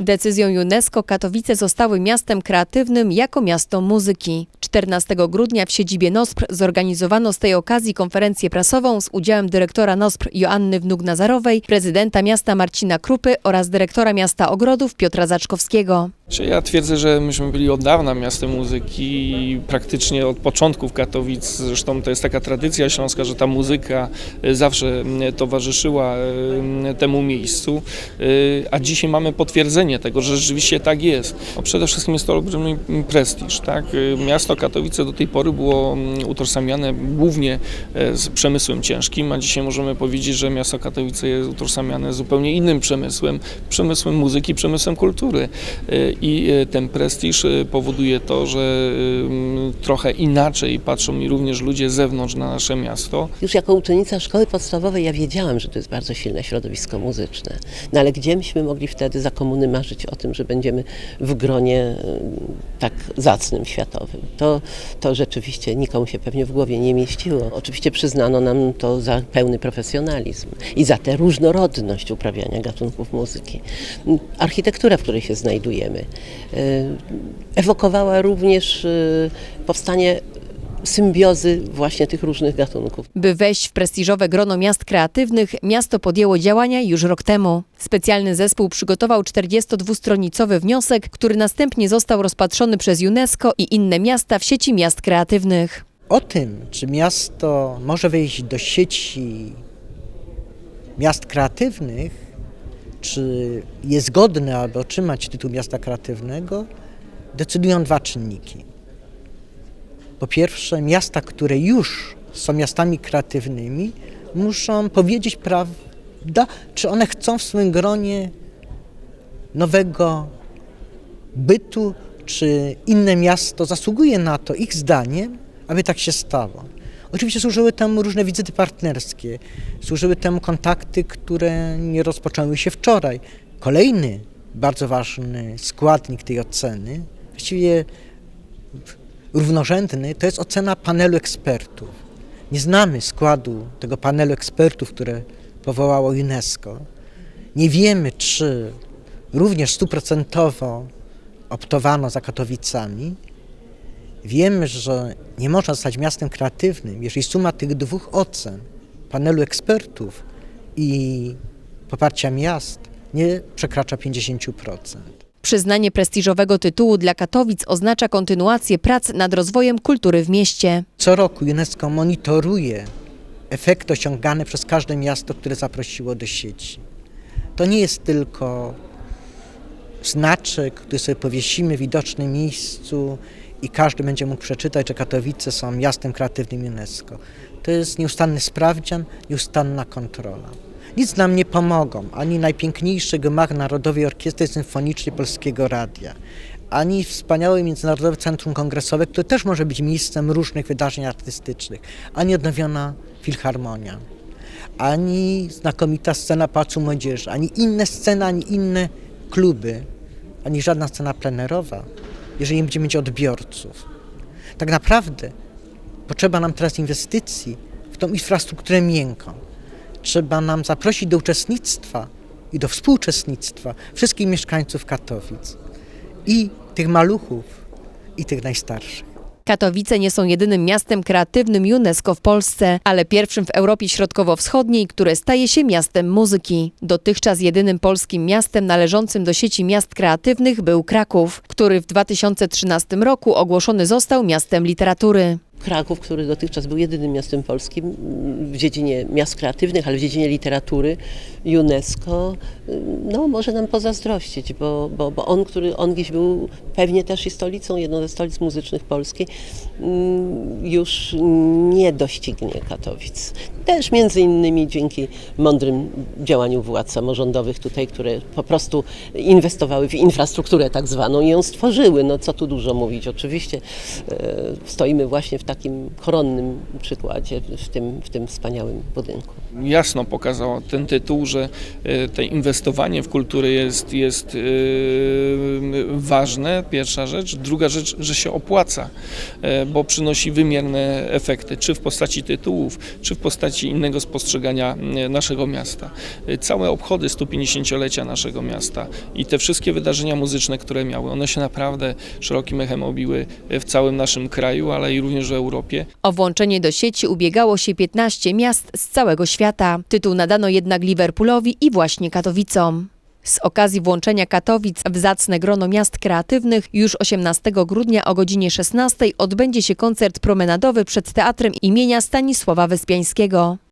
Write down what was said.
Decyzją UNESCO Katowice zostały miastem kreatywnym jako miasto muzyki. 14 grudnia w siedzibie NOSPR zorganizowano z tej okazji konferencję prasową z udziałem dyrektora NOSPR Joanny Wnuk-Nazarowej, prezydenta miasta Marcina Krupy oraz dyrektora miasta Ogrodów Piotra Zaczkowskiego. Ja twierdzę, że myśmy byli od dawna miastem muzyki, praktycznie od początków Katowic. Zresztą to jest taka tradycja śląska, że ta muzyka e, zawsze towarzyszyła e, temu miejscu. E, A dzisiaj mamy potwierdzenie tego, że rzeczywiście tak jest. No przede wszystkim jest to olbrzymi prestiż. Tak? Miasto Katowice do tej pory było utożsamiane głównie z przemysłem ciężkim, a dzisiaj możemy powiedzieć, że miasto Katowice jest utożsamiane zupełnie innym przemysłem, przemysłem muzyki, przemysłem kultury. I e, ten prestiż e, powoduje to, że trochę inaczej patrzą mi również ludzie z zewnątrz na nasze miasto. Już jako uczennica szkoły podstawowej ja wiedziałam, że to jest bardzo silne środowisko muzyczne. No ale gdzie myśmy mogli wtedy za komuny marzyć o tym, że będziemy w gronie tak zacnym światowym? To, to rzeczywiście nikomu się pewnie w głowie nie mieściło. Oczywiście przyznano nam to za pełny profesjonalizm i za tę różnorodność uprawiania gatunków muzyki. Architektura, w której się znajdujemy, ewokowała również y, powstanie symbiozy właśnie tych różnych gatunków. By wejść w prestiżowe grono miast kreatywnych, miasto podjęło działania już rok temu. Specjalny zespół przygotował 42-stronicowy wniosek, który następnie został rozpatrzony przez UNESCO i inne miasta w sieci miast kreatywnych. O tym, czy miasto może wejść do sieci miast kreatywnych, czy jest godne, aby otrzymać tytuł miasta kreatywnego, decydują dwa czynniki. Po pierwsze, miasta, które już są miastami kreatywnymi, muszą powiedzieć prawda, czy one chcą w swoim gronie nowego bytu, czy inne miasto zasługuje na to, ich zdaniem, aby tak się stało. Oczywiście służyły temu różne wizyty partnerskie, służyły temu kontakty, które nie rozpoczęły się wczoraj. Kolejny bardzo ważny składnik tej oceny, właściwie równorzędny, to jest ocena panelu ekspertów. Nie znamy składu tego panelu ekspertów, które powołało UNESCO. Nie wiemy, czy również stuprocentowo optowano za Katowicami. Wiemy, że nie można zostać miastem kreatywnym, jeżeli suma tych dwóch ocen, panelu ekspertów i poparcia miast, nie przekracza 50%. Przyznanie prestiżowego tytułu dla Katowic oznacza kontynuację prac nad rozwojem kultury w mieście. Co roku UNESCO monitoruje efekty osiągane przez każde miasto, które zaprosiło do sieci. To nie jest tylko znaczek, który sobie powiesimy w widocznym miejscu i każdy będzie mógł przeczytać, że Katowice są miastem kreatywnym UNESCO. To jest nieustanny sprawdzian, nieustanna kontrola. Nic nam nie pomogą, ani najpiękniejszy gmach Narodowej Orkiestry Symfonicznej Polskiego Radia, ani wspaniałe Międzynarodowe Centrum Kongresowe, które też może być miejscem różnych wydarzeń artystycznych, ani odnowiona Filharmonia, ani znakomita scena Pałacu Młodzieży, ani inne sceny, ani inne kluby, ani żadna scena plenerowa, jeżeli nie będziemy mieć odbiorców. Tak naprawdę potrzeba nam teraz inwestycji w tą infrastrukturę miękką. Trzeba nam zaprosić do uczestnictwa i do współuczestnictwa wszystkich mieszkańców Katowic i tych maluchów, i tych najstarszych. Katowice nie są jedynym miastem kreatywnym UNESCO w Polsce, ale pierwszym w Europie Środkowo-Wschodniej, które staje się miastem muzyki. Dotychczas jedynym polskim miastem należącym do sieci miast kreatywnych był Kraków, który w 2013 roku ogłoszony został miastem literatury. Kraków, który dotychczas był jedynym miastem polskim mm, w dziedzinie miast kreatywnych, ale w dziedzinie literatury UNESCO, y, no może nam pozazdrościć, bo, bo, bo on, który on gdzieś był pewnie też i stolicą, jedną ze stolic muzycznych Polski, mm, już nie doścignie Katowic. Też między innymi dzięki mądrym działaniu władz samorządowych tutaj, które po prostu inwestowały w infrastrukturę tak zwaną i ją stworzyły. No co tu dużo mówić. Oczywiście e, stoimy właśnie w takim koronnym przykładzie w tym, w tym wspaniałym budynku. jasno pokazał ten tytuł, że e, to inwestowanie w kulturę jest, jest e, ważne, pierwsza rzecz. Druga rzecz, że się opłaca, bo przynosi wymierne efekty, czy w postaci tytułów, czy w postaci zupełności innego spostrzegania e, naszego miasta. E, Całe obchody 150-lecia naszego miasta i te wszystkie wydarzenia muzyczne, które miały, one się naprawdę szerokim echem obiły w całym naszym kraju, ale i również w Europie. O włączenie do sieci ubiegało się 15 miast z całego świata. Tytuł nadano jednak Liverpoolowi i właśnie Katowicom. Z okazji włączenia Katowic w zacne grono miast kreatywnych już 18 grudnia o godzinie 16 odbędzie się koncert promenadowy przed Teatrem imienia Stanisława Wyspiańskiego.